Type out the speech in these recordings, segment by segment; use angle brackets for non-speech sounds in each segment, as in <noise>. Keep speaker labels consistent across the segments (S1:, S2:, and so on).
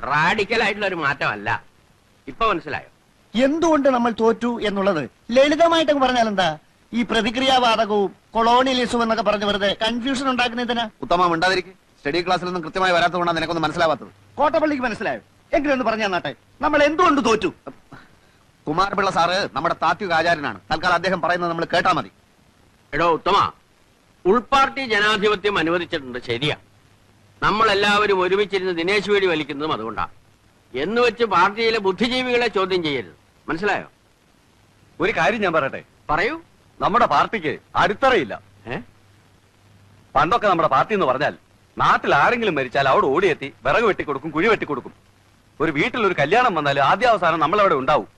S1: റാഡിക്കലായിട്ടുള്ള ഒരു മാറ്റമല്ല. ഇപ്പൊ മനസ്സിലായോ?
S2: എന്തുകൊണ്ട് നമ്മൾ തോറ്റു എന്നുള്ളത്? ലളിതമായിട്ട് പറഞ്ഞാൽ എന്താ ഈ പ്രതിക്രിയാവാദകവും കൊളോണിയലിസവും എന്നൊക്കെ പറഞ്ഞു വെറുതെ കൺഫ്യൂഷൻ ഉണ്ടാക്കുന്നതിന്
S3: ഉത്തമ ഉണ്ടാതിരിക്കും സ്റ്റഡി ക്ലാസ്സിലൊന്നും കൃത്യമായി വരാത്തതുകൊണ്ടാണ് നിനക്കൊന്നും മനസ്സിലാവാത്തത്.
S2: കോട്ടപ്പള്ളിക്ക് മനസ്സിലായോ? എങ്കിലും ഒന്ന് പറഞ്ഞു തന്നാട്ടെ. നമ്മൾ എന്തുകൊണ്ട് തോറ്റു?
S3: കുമാരപിള്ള സാറ് നമ്മുടെ താത്വിക ആചാര്യനാണ്. തൽക്കാലം അദ്ദേഹം പറയുന്നത് നമ്മൾ കേട്ടാ മതി.
S1: എടോ ഉത്തമ ഉൾപാർട്ടി ജനാധിപത്യം അനുവദിച്ചിട്ടുണ്ട് ശരിയാ. നമ്മൾ എല്ലാവരും ഒരുമിച്ചിരുന്ന് ദിനേശ് വേടി വലിക്കുന്നതും അതുകൊണ്ടാണ് എന്ന് വെച്ച് പാർട്ടിയിലെ ബുദ്ധിജീവികളെ ചോദ്യം ചെയ്യരുത്. മനസ്സിലായോ?
S4: ഒരു കാര്യം ഞാൻ പറയട്ടെ?
S1: പറയൂ.
S4: നമ്മുടെ പാർട്ടിക്ക് അടിത്തറയില്ല. പണ്ടൊക്കെ നമ്മുടെ പാർട്ടി എന്ന് പറഞ്ഞാൽ നാട്ടിൽ ആരെങ്കിലും മരിച്ചാൽ അവിടെ ഓടിയെത്തി വിറക് വെട്ടിക്കൊടുക്കും കുഴി വെട്ടിക്കൊടുക്കും ഒരു വീട്ടിൽ ഒരു കല്യാണം വന്നാൽ ആദ്യാവസാനം നമ്മളവിടെ ഉണ്ടാവും.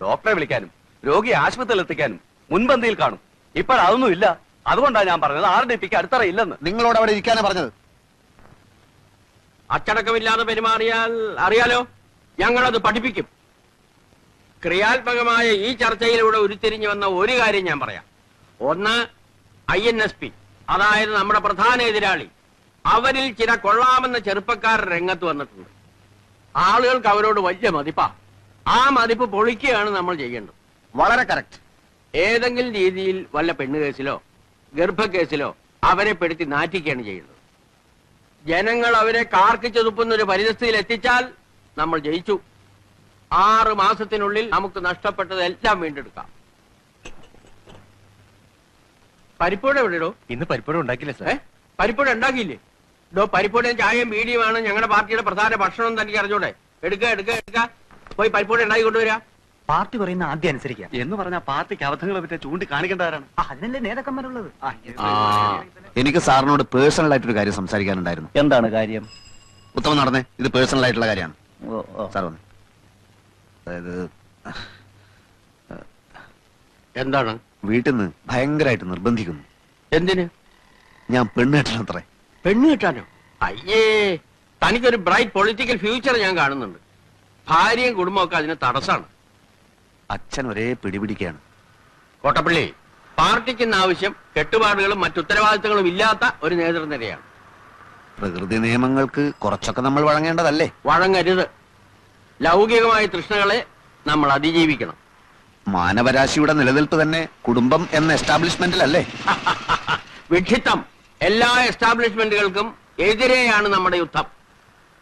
S4: ഡോക്ടറെ വിളിക്കാനും രോഗിയെ ആശുപത്രിയിൽ എത്തിക്കാനും മുൻപന്തിയിൽ കാണും. ഇപ്പോഴതൊന്നും ഇല്ല. അതുകൊണ്ടാണ് ഞാൻ പറഞ്ഞത്. ആർ ഡി പിക്ക് അടിത്തറയില്ലെന്ന്.
S3: നിങ്ങളോട് അവിടെ ഇരിക്കാനാണ് പറഞ്ഞത്.
S1: അച്ചടക്കമില്ലാതെ പെരുമാറിയാൽ അറിയാലോ ഞങ്ങളത് പഠിപ്പിക്കും. ക്രിയാത്മകമായ ഈ ചർച്ചയിലൂടെ ഉരുത്തിരിഞ്ഞു വന്ന ഒരു കാര്യം ഞാൻ പറയാം. ഒന്ന് ഐ എൻ എസ് പി അതായത് നമ്മുടെ പ്രധാന എതിരാളി. അവരിൽ ചില കൊള്ളാമെന്ന ചെറുപ്പക്കാർ രംഗത്ത് വന്നിട്ടുണ്ട്. ആളുകൾക്ക് അവരോട് വലിയ മതിപ്പാ. ആ മതിപ്പ് പൊളിക്കുകയാണ് നമ്മൾ ചെയ്യേണ്ടത്.
S3: വളരെ കറക്റ്റ്.
S1: ഏതെങ്കിലും രീതിയിൽ വല്ല പെണ്ണുകേസിലോ ഗർഭക്കേസിലോ അവരെ പെടുത്തി നാറ്റിക്കുകയാണ് ചെയ്യുന്നത്. ജനങ്ങൾ അവരെ കാർക്കിച്ചു തുപ്പുന്ന ഒരു പരിതസ്ഥിതിയിൽ എത്തിച്ചാൽ നമ്മൾ ജയിച്ചു. ആറ് മാസത്തിനുള്ളിൽ നമുക്ക് നഷ്ടപ്പെട്ടതെല്ലാം വീണ്ടെടുക്കാം. പരിപ്പോടെ എവിടെ ഇടോ
S4: ഇന്ന് പരിപ്പോടെ ഉണ്ടാക്കില്ല
S1: ഏ? പരിപ്പോടെ ഉണ്ടാക്കിയില്ലേ? ഡോ പരിപ്പോടെ ചായയും ബീഡിയുമാണ് ഞങ്ങളുടെ പാർട്ടിയുടെ പ്രധാന ഭക്ഷണം തനിക്ക് അറിഞ്ഞൂടെ. എടുക്ക എടുക്ക എടുക്ക. പോയി പരിപ്പോടെ ഉണ്ടാക്കി കൊണ്ടുവരാ.
S5: പാർട്ടി പറയുന്ന ആദ്യം അനുസരിക്കുക.
S4: എന്ന് പറഞ്ഞാൽ പാർട്ടിക്ക് അബദ്ധങ്ങളെ പറ്റി ചൂണ്ടിക്കാണിക്കേണ്ടവരാണ്
S5: അതിനല്ലേ നേതാക്കന്മാരുള്ളത്?
S3: എനിക്ക് സാറിനോട് പേഴ്സണൽ ആയിട്ട് ഒരു കാര്യം സംസാരിക്കാനുണ്ടായിരുന്നു.
S2: എന്താണ് കാര്യം?
S3: ഉത്തമം നടന്നേ ഇത് പേഴ്സണൽ ആയിട്ടുള്ള കാര്യമാണ്. സാർ വന്നേ. അതായത്
S1: എന്താണ്?
S3: വീട്ടിൽ നിന്ന് ഭയങ്കരമായിട്ട് നിർബന്ധിക്കുന്നു.
S1: എന്തിന്?
S3: ഞാൻ പെണ്ണ് കെട്ടണം അത്രേ
S1: പെണ്ണ് കെട്ടാനോ? അയ്യേ തനിക്കൊരു ബ്രൈറ്റ് പൊളിറ്റിക്കൽ ഫ്യൂച്ചർ ഞാൻ കാണുന്നുണ്ട്. ഭാര്യയും കുടുംബമൊക്കെ അതിന് തടസ്സാണ്.
S3: അച്ഛൻ ഒരേ പിടിപിടിക്കുകയാണ്
S1: കോട്ടപ്പള്ളി പാർട്ടിക്ക് ഇന്ന് ആവശ്യം കെട്ടുപാടുകളും മറ്റുത്തരവാദിത്തങ്ങളും ഇല്ലാത്ത ഒരു നേതൃനിരയാണ്.
S3: പ്രകൃതി നിയമങ്ങൾക്ക് കുറച്ചൊക്കെ നമ്മൾ വഴങ്ങേണ്ടതല്ലേ?
S1: വഴങ്ങരുത്. ലൗകികമായ തൃഷ്ണകളെ നമ്മൾ അതിജീവിക്കണം.
S3: മാനവരാശിയുടെ നിലനിൽപ്പ് തന്നെ കുടുംബം എന്ന എസ്റ്റാബ്ലിഷ്മെന്റിലല്ലേ? <laughs>
S1: വിഡ്ഢിത്തം. എല്ലാ എസ്റ്റാബ്ലിഷ്മെന്റുകൾക്കും എതിരെയാണ് നമ്മുടെ യുദ്ധം.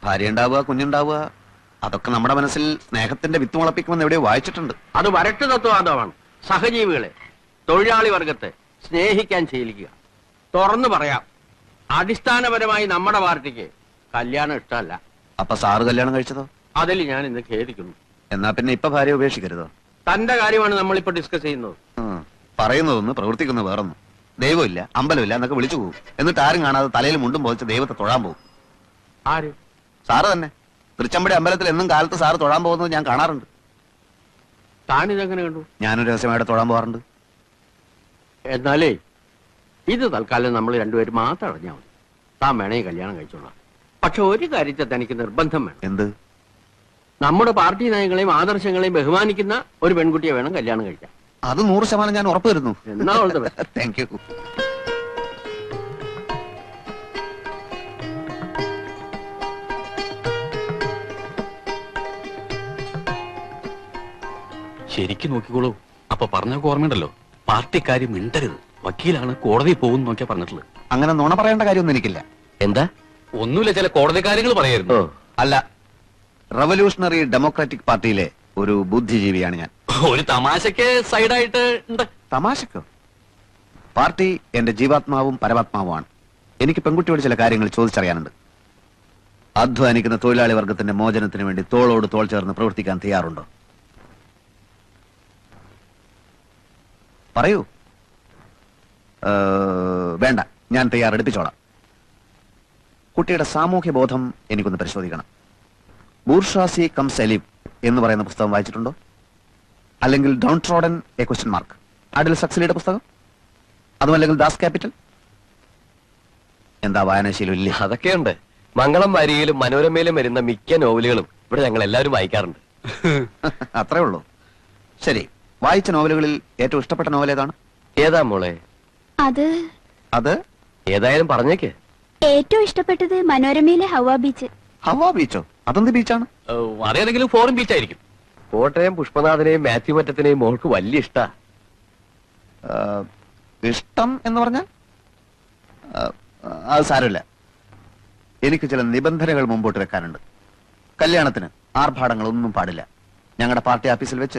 S3: ഭാര്യ ഉണ്ടാവുക കുഞ്ഞുണ്ടാവുക അതൊക്കെ നമ്മുടെ മനസ്സിൽ സ്നേഹത്തിന്റെ വിത്ത് മുളപ്പിക്കുമെന്ന് എവിടെയോ വായിച്ചിട്ടുണ്ട്.
S1: അത് വരട്ട് തത്വവാദമാണ്. സഹജീവികളെ തൊഴിലാളി വർഗത്തെ സ്നേഹിക്കാൻ ശീലിക്കുക. തുറന്നു പറയാം അടിസ്ഥാനപരമായി നമ്മുടെ പാർട്ടിക്ക് കല്യാണം ഇഷ്ടമല്ല.
S3: അപ്പൊ സാറ് കല്യാണം കഴിച്ചതോ?
S1: അതിൽ ഞാൻ ഇന്ന് ഖേദിക്കുന്നു.
S3: എന്നാ പിന്നെ ഇപ്പൊ ഭാര്യ ഉപേക്ഷിക്കരുതോ?
S1: തന്റെ കാര്യമാണ് നമ്മളിപ്പോ ഡിസ്കസ് ചെയ്യുന്നത്.
S3: പറയുന്നതൊന്ന് പ്രവർത്തിക്കുന്ന വേറൊന്നും. ദൈവമില്ല അമ്പലമില്ല എന്നൊക്കെ വിളിച്ചു പോകും എന്നിട്ട് ആരും കാണാതെ തലയിൽ മുണ്ടും പോയിച്ച് ദൈവത്തെ തൊഴാൻ പോകും
S1: ആര്?
S3: സാറ് തന്നെ. തൃച്ചമ്പടി അമ്പലത്തിൽ എന്നും കാലത്ത് സാറ് തൊഴാൻ പോകുന്നത് ഞാൻ കാണാറുണ്ട്.
S1: താനിതെങ്ങനെ കണ്ടു?
S3: ഞാനൊരു രഹസ്യമായിട്ട് തൊഴാൻ പോകാറുണ്ട്.
S1: എന്നാലേ ഇത് തൽക്കാലം നമ്മൾ രണ്ടുപേരും മാത്രം അറിഞ്ഞാൽ മതി. താൻ വേണേ കല്യാണം കഴിച്ചോളാം. പക്ഷെ ഒരു കാര്യത്തെ തനിക്ക് നിർബന്ധം വേണം.
S3: എന്ത്?
S1: നമ്മുടെ പാർട്ടി നയങ്ങളെയും ആദർശങ്ങളെയും ബഹുമാനിക്കുന്ന ഒരു പെൺകുട്ടിയെ വേണം കല്യാണം കഴിക്കാൻ.
S3: അത് നൂറ് ശതമാനം ഞാൻ ഉറപ്പ് തരുന്നു
S1: എന്നാ
S3: താങ്ക് യു <laughs>
S6: ശരിക്കും നോക്കിക്കോളൂ. അപ്പൊ പറഞ്ഞൊക്കെ ഓർമ്മയുണ്ടല്ലോ? പാർട്ടിക്കാര് മിണ്ടരുത്. വക്കീലാണ് കോടതി പോകും നോക്കിയാ പറഞ്ഞിട്ടുള്ളത്.
S3: അങ്ങനെ നുണ പറയേണ്ട കാര്യമൊന്നും എനിക്കില്ല.
S6: എന്താ? ഒന്നുമില്ല ചില കോടതി കാര്യങ്ങൾ പറയായിരുന്നു.
S3: അല്ല റവല്യൂഷണറി ഡെമോക്രാറ്റിക് പാർട്ടിയിലെ ഒരു ബുദ്ധിജീവിയാണ് ഞാൻ.
S6: ഒരു തമാശക്ക് സൈഡായിട്ട് ഉണ്ട്.
S3: തമാശക്കോ? പാർട്ടി എന്റെ ജീവാത്മാവും പരമാത്മാവുമാണ്. എനിക്ക് പെൺകുട്ടിയോട് ചില കാര്യങ്ങൾ ചോദിച്ചറിയാനുണ്ട്. അധ്വാനിക്കുന്ന തൊഴിലാളി വർഗത്തിന്റെ മോചനത്തിന് വേണ്ടി തോളോട് തോൾ ചേർന്ന് പ്രവർത്തിക്കാൻ തയ്യാറുണ്ടോ? പറയൂ. വേണ്ട ഞാൻ തയ്യാറെടുപ്പിച്ചോളാം. കുട്ടിയുടെ സാമൂഹ്യ ബോധം എനിക്കൊന്ന് പരിശോധിക്കണം. ബൂർഷാസി കം സെലിബ് എന്ന് പറയുന്ന പുസ്തകം വായിച്ചിട്ടുണ്ടോ? അല്ലെങ്കിൽ downtrodden a question mark? അഡിൽ സക്സലിയുടെ പുസ്തകം? അതുമല്ലെങ്കിൽ ദാസ് ക്യാപിറ്റൽ? എന്താ വായനാശീലം ഇല്ലേ?
S7: അതൊക്കെയുണ്ട്. മംഗളം വാരിയിലും മനോരമയിലും വരുന്ന മിക്ക നോവലുകളും ഇവിടെ ഞങ്ങൾ എല്ലാവരും വായിക്കാറുണ്ട്. <laughs>
S3: അത്രേ ഉള്ളൂ. ശരി വായിച്ച നോവലുകളിൽ ഏറ്റവും ഇഷ്ടപ്പെട്ട നോവൽ ഏതാണ്?
S7: ഏതാ മോളെ?
S8: അത്
S3: അത്?
S7: ഏതായാലും പറഞ്ഞേക്ക്.
S8: ഏറ്റവും ഇഷ്ടപ്പെട്ടത് മനോരമയിലെ ഹവാ ബീച്ച്.
S3: ഹവാ ബീച്ചോ? അതെന്ത് ബീച്ചാണ്?
S6: അതേതെങ്കിലും ഫോറിൻ ബീച്ച് ആയിരിക്കും
S7: കോട്ടയം പുഷ്പനാഥനെയും മാത്യു മറ്റത്തിനെയും മോൾക്ക് വലിയ ഇഷ്ടാ.
S3: ആ, ഇഷ്ടം എന്ന് പറഞ്ഞാൽ? ആ, അത് സാരമില്ല. എനിക്ക് ചില നിബന്ധനകൾ മുമ്പോട്ട് വെക്കാനുണ്ട്. കല്യാണത്തിന് ആർഭാടങ്ങൾ ഒന്നും പാടില്ല. ഞങ്ങളുടെ പാർട്ടി ഓഫീസിൽ വെച്ച്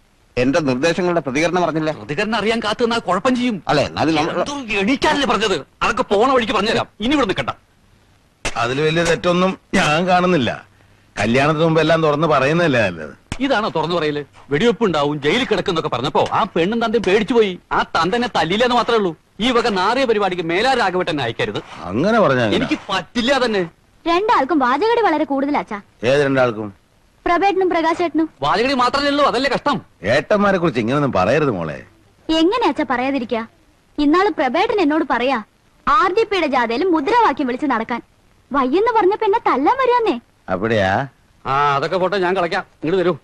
S3: എന്റെ നിർദ്ദേശങ്ങളുടെ പ്രതികരണം പറഞ്ഞില്ല
S6: പ്രതികരണം അറിയാൻ കാത്തു നിന്നാൽ കുഴപ്പം ചെയ്യും.
S3: അല്ലെ? എന്നാലും
S6: എണീക്കാനല്ലേ പറഞ്ഞത്? അതൊക്കെ പോണ വഴിക്ക് പറഞ്ഞുതരാം. ഇനി ഇവിടെ നിൽക്കണ്ട.
S9: അതിൽ വലിയ തെറ്റൊന്നും ഞാൻ കാണുന്നില്ല. കല്യാണത്തിന് മുമ്പ് എല്ലാം തുറന്ന് പറയുന്നതല്ലേ നല്ലത്.
S6: ഇതാണോ തുറന്നു പറയൽ? വെടിവെപ്പ് ഉണ്ടാവും ജയിലിൽ കിടക്കുന്നൊക്കെ പറഞ്ഞപ്പോ ആ പെണ്ണും തന്തയും പേടിച്ചു പോയി. ആ തന്തനെ തല്ലില്ലെന്ന് മാത്രമേ ഉള്ളൂ. ഈ വക നാറിയ പരിപാടിക്ക് മേലാ രാഘവട്ടൻ അയക്കരുത്.
S9: അങ്ങനെ പറഞ്ഞാ
S6: എനിക്ക് പറ്റില്ല തന്നെ
S8: രണ്ടാൾക്കും വാചകടി വളരെ കൂടുതലാച്ചാ
S9: ഏത് രണ്ടാൾക്കും?
S8: പ്രഭേട്ടനും പ്രകാശേട്ടനും.
S6: വാചകടി മാത്രമല്ലല്ലോ അതല്ലേ കഷ്ടം.
S9: ഏട്ടന്മാരെ കുറിച്ച് ഇങ്ങനൊന്നും പറയരുത് മോളെ.
S8: എങ്ങനെയാച്ചാ പറയാതിരിക്ക? ഇന്നാൾ പ്രഭേട്ടൻ എന്നോട് പറയാ ആർ ഡി പിയുടെ ജാഥയിൽ മുദ്രാവാക്യം വിളിച്ച് നടക്കാൻ. വയ്യെന്ന് പറഞ്ഞപ്പോ എന്നെ തല്ലാൻ വരാന്നേ.
S9: അവിടെയാ?
S6: ആ അതൊക്കെ പോട്ടെ ഞാൻ കളയ്ക്കാം. ഇങ്ങോട്ട് വരൂ.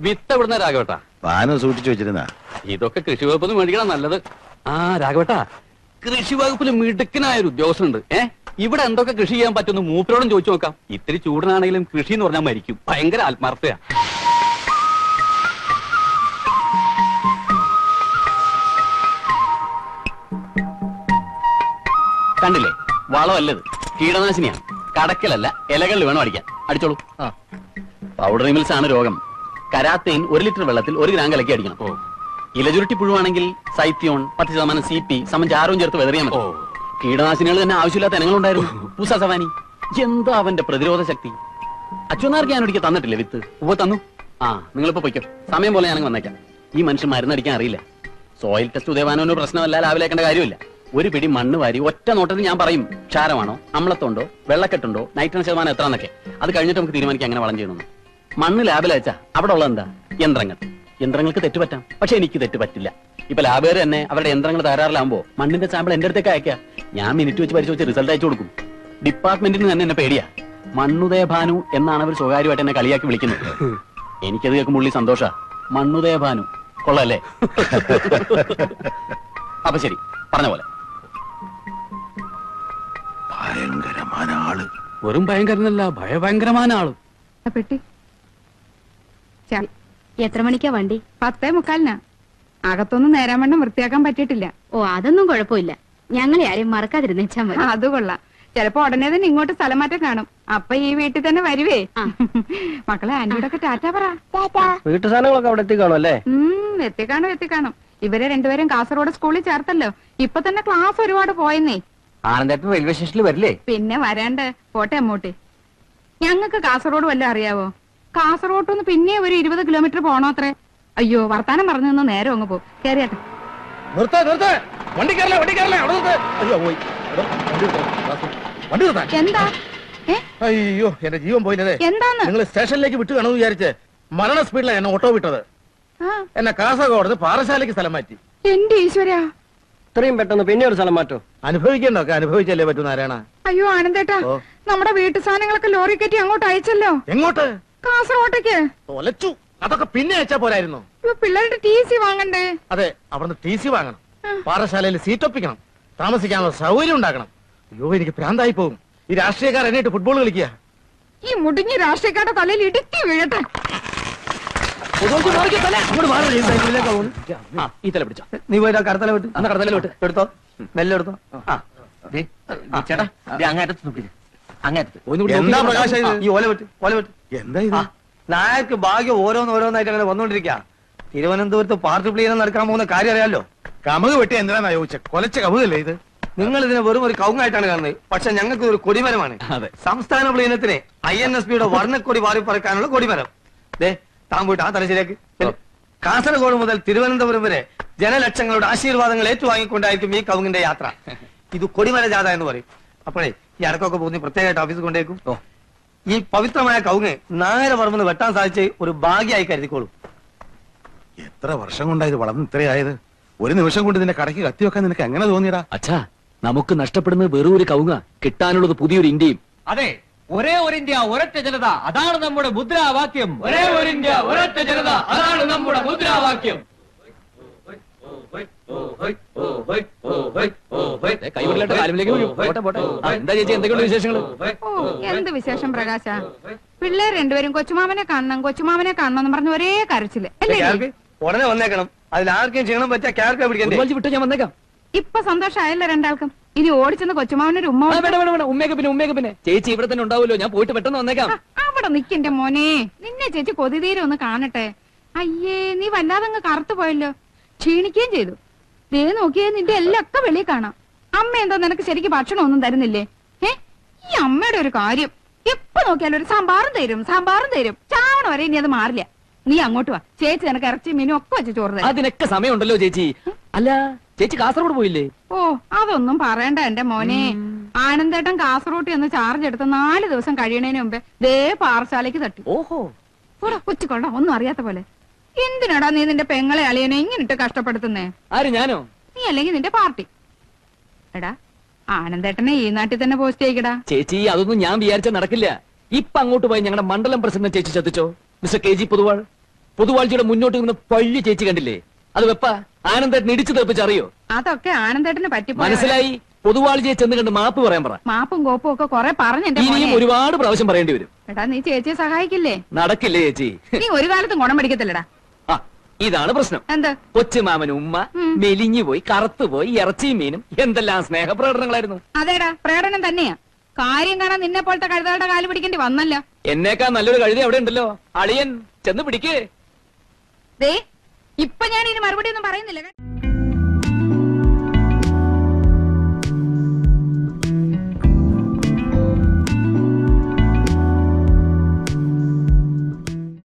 S6: വിത്ത് എവിടുന്ന രാഘവേട്ടാ?
S9: പാനം സൂക്ഷിച്ചു വെച്ചിരുന്ന.
S6: ഇതൊക്കെ കൃഷി വകുപ്പിന് മേടിക്കണം നല്ലത്. ആ രാഘവേട്ടാ കൃഷി വകുപ്പിൽ മിടുക്കനായ ഒരു ഉദ്യോഗസ്ഥനുണ്ട്. ഏ? ഇവിടെ എന്തൊക്കെ കൃഷി ചെയ്യാൻ പറ്റുന്നു മൂപ്പരോടും ചോദിച്ചു നോക്കാം. ഇത്തിരി ചൂടനാണെങ്കിലും കൃഷി എന്ന് പറഞ്ഞാൽ മരിക്കും. ഭയങ്കര ആത്മാർത്ഥയാ. കണ്ടില്ലേ? വളമല്ലത് കീടനാശിനിയാണ്. കടക്കലല്ല ഇലകളിൽ വേണം അടിക്കാൻ. അടിച്ചോളൂ. പൗഡർ മിൽസ് ആണ് രോഗം. കരാത്തേൻ ഒരു ലിറ്റർ വെള്ളത്തിൽ ഒരു ഗ്രാം കലക്കി അടിക്കണം. ഇലചുരുട്ടി പുഴുവാണെങ്കിൽ സൈത്യോൺ പത്ത് ശതമാനം സി പി സമഞ്ചാരവും ചേർത്ത് വെതറിയാമോ മതി. കീടനാശിനികൾ തന്നെ ആവശ്യമില്ലാത്ത ഇനങ്ങളുണ്ടായിരുന്നു. പൂസ സവാനി. എന്താ അവന്റെ പ്രതിരോധ ശക്തി? അച്ഛനാർക്ക് ഞാൻ ഒരിക്കൽ തന്നിട്ടില്ലേ വിത്ത്? ഉവ തന്നു. ആ നിങ്ങളിപ്പോ പൊയ്ക്കോ. സമയം പോലെ ഞാനങ്ങ് വന്നേക്കാം. ഈ മനുഷ്യൻ മരുന്നടിക്കാൻ അറിയില്ല. സോയിൽ ടെസ്റ്റ് ഉദയവാനോ പ്രശ്നമല്ല ലാവിലേക്കേണ്ട കാര്യമില്ല. ഒരു പിടി മണ്ണ് വാരി ഒറ്റ നോട്ടത്തിൽ ഞാൻ പറയും ക്ഷാരമാണോ അമ്ലത്തുണ്ടോ വെള്ളക്കെട്ടുണ്ടോ നൈട്രജൻ ശതമാനം എത്ര എന്നൊക്കെ അത് കഴിഞ്ഞിട്ട് നമുക്ക് തീരുമാനിക്കാം അങ്ങനെ വളം ചെയ്യണമെന്ന് മണ്ണ് ലാബിൽ അയച്ചാ അവിടെ ഉള്ള എന്താ? യന്ത്രങ്ങൾ. യന്ത്രങ്ങൾക്ക് തെറ്റ് പറ്റാം. പക്ഷെ എനിക്ക് തെറ്റ് പറ്റില്ല. ഇപ്പൊ ലാബുകാർ തന്നെ അവരുടെ യന്ത്രങ്ങൾ തകരാറിലാകുമ്പോ മണ്ണിന്റെ സാമ്പിൾ എന്റെ അടുത്തേക്ക് അയക്കാം ഞാൻ മിനിറ്റ് വെച്ച് പരിശോധിച്ച് റിസൾട്ട് അയച്ചു കൊടുക്കും. ഡിപ്പാർട്ട്മെന്റിന് തന്നെ എന്നെ പേടിയാ. മണ്ണുദയ ഭാനു എന്നാണ് അവർ സ്വകാര്യമായിട്ട് എന്നെ കളിയാക്കി വിളിക്കുന്നത്. എനിക്കത് കേൾക്കുമ്പോൾ ഉള്ളി സന്തോഷ. മണ്ണുദയ ഭാനു. കൊള്ളല്ലേ? അപ്പൊ ശരി പറഞ്ഞ പോലെ.
S9: ആൾ.
S6: വെറും ഭയങ്കരനല്ല ഭയഭയങ്കരമായ ആൾ.
S10: പെട്ടി.
S8: എത്ര മണിക്കാ വണ്ടി?
S10: പത്തേ മുക്കാലിനാ. അകത്തൊന്നും നേരാൻ വണ്ണം വൃത്തിയാക്കാൻ പറ്റിയിട്ടില്ല.
S8: ഓ അതൊന്നും കുഴപ്പമില്ല. ഞങ്ങളെ ആരെയും മറക്കാതിരുന്നേച്ചാ മതി.
S10: അത് കൊള്ളാം. ചിലപ്പോ ഉടനെ തന്നെ ഇങ്ങോട്ട് സ്ഥലം മാറ്റം കാണും. അപ്പൊ ഈ വീട്ടിൽ തന്നെ വരുവേ. മക്കളെ ആന്റിയോടൊക്കെ ടാറ്റ പറ.
S7: വീട്ടു സാധനങ്ങളൊക്കെ അവിടെ എത്തിക്കാണോ
S10: ഉം എത്തിക്കാണോ എത്തിക്കാണോ. ഇവരെ രണ്ടുപേരും കാസർഗോഡ് സ്കൂളിൽ ചേർത്തല്ലോ. ഇപ്പൊ തന്നെ ക്ലാസ് ഒരുപാട് പോയെന്നേ.
S7: ആനന്ദേട്ടൻ റെയിൽവേ സ്റ്റേഷനിൽ വരില്ലേ?
S10: പിന്നെ വരാണ്ട്. പോട്ടെ അമ്മൂട്ടി. ഞങ്ങൾക്ക് കാസർഗോഡ് വല്ലതും അറിയാവോ? കാസർഗോഡ് നിന്ന് പിന്നെ ഒരു ഇരുപത് കിലോമീറ്റർ പോണോ അത്രേ? അയ്യോ വർത്താനം പറഞ്ഞു നിന്ന് നേരെ അങ്ങ് പോ കേറിയാട്ടെ.
S9: നിർത്ത നിർത്ത. വണ്ടി കയറല വണ്ടി കയറല അവിടെ നിർത്ത്. അയ്യോ പോയി. എടോ, വണ്ടി നിർത്ത്. വാസു, വണ്ടി നിർത്താൻ.
S10: എന്താ? ഏ?
S9: അയ്യോ എന്റെ ജീവൻ പോയില്ലേ.
S10: എന്താന്ന്?
S9: നിങ്ങൾ സ്റ്റേഷനിലേക്ക് വിട്ടു കാണുമെന്ന് വിചാരിച്ച് മരണ സ്പീഡിലാണ് എന്നെ ഓട്ടോ വിട്ടത്.
S10: ആ,
S9: എന്നെ കാസർഗോഡ് പാറശാലയ്ക്ക് സ്ഥലം മാറ്റി.
S10: എന്റെ ഈശ്വരാ.
S7: ഇത്രയും പെട്ടെന്ന് പിന്നെ ഒരു സ്ഥലം മാറ്റോ?
S9: അനുഭവിക്കേണ്ടൊക്കെ അനുഭവിച്ചല്ലേ പറ്റൂ നാരായണ?
S10: അയ്യോ ആനന്ദേട്ടാ.
S9: ഓ.
S10: നമ്മുടെ വീട്ടു സാധനങ്ങളൊക്കെ ലോറി കയറ്റി അങ്ങോട്ട് അയച്ചല്ലോ.
S9: എങ്ങോട്ട്?
S10: കാസർഗോട്ടേക്ക്.
S9: തൊലച്ചു. അതൊക്കെ പിന്നെ അയച്ചാ പോരായിരുന്നു.
S10: ഇപ്പൊ പിള്ളേരുടെ ടി സി വാങ്ങണ്ടേ?
S9: അതെ അവിടുന്ന് ടി സി വാങ്ങണം. പാഠശാലയിൽ സീറ്റ് ഒപ്പിക്കണം. താമസിക്കാനുള്ള സൗകര്യം ഉണ്ടാക്കണം. അയ്യോ എനിക്ക് പ്രാന്തായി പോകും. ഈ രാഷ്ട്രീയക്കാർ എന്നിട്ട് ഫുട്ബോൾ കളിക്കുക.
S10: ഈ മുടിഞ്ഞ രാഷ്ട്രീയക്കാരുടെ തലയിൽ ഇടുക്കി വീഴട്ടെ.
S11: ഈ തല പിടിച്ചോ.
S5: നീ പോയിട്ട് ആ കടത്തല വിട്ട്.
S11: അന്ന് കടത്തല വിട്ട്.
S5: എടുത്തോ. മെല്ലെ എടുത്തോ ചേട്ടാ അങ്ങേറ്റത്ത് നോക്കില്ല അങ്ങേറ്റത്ത്
S9: എന്താ പ്രകാശ ഇത്?
S5: ഈ ഓല വിട്ട് ഓല വിട്ട്.
S9: എന്താ ഇത്?
S5: ആ, നായർക്ക് ഭാഗ്യം ഓരോന്ന് ഓരോന്നായിട്ട് അങ്ങനെ വന്നോണ്ടിരിക്കുക തിരുവനന്തപുരത്ത് പാർട്ടി പ്ലീനം നടക്കാൻ പോകുന്ന കാര്യം അറിയാലോ?
S9: കമുക് വെട്ടി എന്തിനാ ചോദിച്ച? കൊലച്ച കമുകല്ലേ ഇത്?
S5: നിങ്ങൾ ഇതിനെ വെറും ഒരു കൗങ്ങായിട്ടാണ് കാണുന്നത്. പക്ഷെ ഞങ്ങൾക്ക് ഒരു കൊടിമരമാണ്. സംസ്ഥാന പ്ലീനത്തിന് ഐ എൻ എസ് പിയുടെ <laughs> വർണക്കൊടി വാരി പറക്കാനുള്ള കൊടിമരം. ദേ താൻ പോയിട്ട് ആ തലശ്ശേരിക്ക് കാസർഗോഡ് മുതൽ തിരുവനന്തപുരം വരെ ജനലക്ഷങ്ങളുടെ ആശീർവാദങ്ങൾ ഏറ്റുവാങ്ങിക്കൊണ്ടായിരിക്കും ഈ കൗങ്ങിന്റെ യാത്ര. <laughs> ഇത് കൊടിമര ജാഥ എന്ന് പറയും. അപ്പോഴേ ഈ അടക്കമൊക്കെ പോകുന്ന പ്രത്യേകമായിട്ട് ഓഫീസ് കൊണ്ടേക്കും. ഈ പവിത്രമായ കൗങ്ങ് നാല് പറമ്പെന്ന് വെട്ടാൻ സാധിച്ച് ഒരു ഭാഗ്യമായി കരുതിക്കോളൂ.
S9: എത്ര വർഷം കൊണ്ടാ ഇത് വളർന്ന് ഇത്രയായത്? ഒരു നിമിഷം കൊണ്ട് നിന്റെ കടയ്ക്ക് കത്തി വെക്കാൻ നിനക്ക് എങ്ങനെ തോന്നിയടാ?
S11: അച്ഛാ നമുക്ക് നഷ്ടപ്പെടുന്നത് വെറും ഒരു കൗങ്ങ കിട്ടാനുള്ളത് പുതിയൊരു ഇന്ത്യയും.
S12: അതെ ഒരേ ഒരു ഇന്ത്യ ഒരൊറ്റ ജനത അതാണ് നമ്മുടെ മുദ്രാവാക്യം. ഒരേ ഒരു ഇന്ത്യ ഒരൊറ്റ ജനത അതാണ് നമ്മുടെ മുദ്രാവാക്യം
S11: കൈവിടലായിട്ട് കാലുമിലേക്ക് വീഴും. പോട്ടെ പോട്ടെ ആ, എന്താ ചേച്ചി എന്തൊക്കെയുണ്ട് വിശേഷങ്ങൾ
S10: എന്ത് വിശേഷം പ്രകാശ? പിള്ളേർ രണ്ടുപേരും കൊച്ചുമാമനെ കാണണം കൊച്ചുമാമനെ കാണണം എന്ന് പറഞ്ഞ ഒരേ കരച്ചിൽ. അല്ലേ
S5: ഉടനെ വന്നേക്കണം. അതിൽ ആർക്കും ചെയ്യണം പറ്റിയ ക്യാർക്ക് പിടിക്കണ്ടേ?
S11: വിട്ട് ഞാൻ വന്നേക്കാം.
S10: ഇപ്പൊ സന്തോഷമായല്ലോ രണ്ടാൾക്കും. ഇനി ഓടിച്ചെന്ന് കൊച്ചുമാമനൊരു ഉമ്മ
S11: വേണ്ട വേണ്ട വേണ്ട. ഉമ്മയൊക്കെ പിന്നെ ഉമ്മയൊക്കെ പിന്നെ. ചേച്ചി ഇവിടെ തന്നെ ഉണ്ടാവുമല്ലോ. ഞാൻ പോയിട്ട് പെട്ടെന്ന് വന്നേക്കാം.
S10: അവിടെ നിക്കിന്റെ മോനെ. നിന്നെ ചേച്ചി കൊതിതീരെ ഒന്ന് കാണട്ടെ. അയ്യേ നീ വല്ലാതെ അങ്ങ് കറുത്തു പോയല്ലോ. ക്ഷീണിക്കുകയും ചെയ്തു. ദേ നോക്കിയേ നിന്റെ എല്ലൊക്കെ ഒക്കെ വെളിയിൽ കാണാം. അമ്മ എന്താ നിനക്ക് ശരിക്ക് ഭക്ഷണം ഒന്നും തരുന്നില്ലേ? ഏ? ഈ അമ്മയുടെ ഒരു കാര്യം. എപ്പോ നോക്കിയാലും ഒരു സാമ്പാറും തരും സാമ്പാറും തരും. ചാവണ വരെ ഇനി അത് മാറില്ല. നീ അങ്ങോട്ട് വാ. ചേച്ചി നിനക്ക് ഇറച്ചി മീനും ഒക്കെ വെച്ച് ചോറ് തരാം.
S11: അതിനൊക്കെ സമയമുണ്ടല്ലോ ചേച്ചി. അല്ല ചേച്ചി കാസർഗോഡ് പോയില്ലേ?
S10: ഓ അതൊന്നും പറയണ്ട എന്റെ മോനെ. ആനന്ദേട്ടൻ കാസർഗോട്ട് എന്ന് ചാർജ് എടുത്ത് നാല് ദിവസം കഴിയണേന് മുമ്പേ ദേ പാറശാലയ്ക്ക് തട്ടി.
S11: ഓഹോ.
S10: കൊച്ചുകൊണ്ട ഒന്നും അറിയാത്ത പോലെ. എന്തിനാടാ നീ നിന്റെ പെങ്ങളെ അളിയനെ ഇങ്ങനിട്ട് കഷ്ടപ്പെടുത്തുന്നേ?
S11: ആര് ഞാനോ?
S10: നീ അല്ലെങ്കിൽ നിന്റെ പാർട്ടി. എടാ ആനന്ദേട്ടനെ ഈ നാട്ടിൽ തന്നെ പോസ്റ്റ് ചെയ്യിക്കടാ.
S11: ചേച്ചി അതൊന്നും ഞാൻ വിചാരിച്ച നടക്കില്ല. ഇപ്പൊ അങ്ങോട്ട് പോയി ഞങ്ങളുടെ മണ്ഡലം പ്രസിഡന്റ് ചേച്ചി ചതിച്ചോ? Mister K G Poduval. പൊതുവാഴ്ചയുടെ മുന്നോട്ട് നിന്ന് പള്ളി ചേച്ചി കണ്ടില്ലേ? അത് വെപ്പ ആനന്ദേട്ടൻ ഇടിച്ചു തെറിപ്പിച്ചറിയോ?
S10: അതൊക്കെ ആനന്ദേട്ടന് പറ്റി
S11: മനസ്സിലായി? പൊതുവാഴ്ചയെ ചെന്ന് കണ്ട് മാപ്പ് പറയാൻ പറ.
S10: മാപ്പും കോപ്പും ഒക്കെ കൊറേ പറഞ്ഞു
S11: ഇനിയും ഒരുപാട് പ്രാവശ്യം പറയേണ്ടി വരും.
S10: എടാ നീ ചേച്ചിയെ സഹായിക്കില്ലേ?
S11: നടക്കില്ലേ ചേച്ചി?
S10: നീ ഒരു കാലത്തും ഗുണം പിടിക്കത്തില്ലടാ
S11: ആ ഇതാണ് പ്രശ്നം.
S10: എന്താ?
S11: കൊച്ചുമാമൻ ഉമ്മ. മെലിഞ്ഞു പോയി കറുത്തുപോയി ഇറച്ചിയും മീനും എന്തെല്ലാം സ്നേഹ പ്രകടനങ്ങളായിരുന്നു
S10: അതേടാ പ്രകടനം തന്നെയാ. കാര്യം കാണാൻ നിന്നെ പോലത്തെ കഴുതകളുടെ കാൽ പിടിക്കേണ്ടി വന്നല്ല.
S11: എന്നേക്കാ നല്ലൊരു കഴുതി അവിടെ ഉണ്ടല്ലോ. അളിയൻ ചെന്ന് പിടിക്കേ.
S10: ദേ ഇപ്പൊ ഞാൻ ഇനി മറുപടി ഒന്നും പറയുന്നില്ല.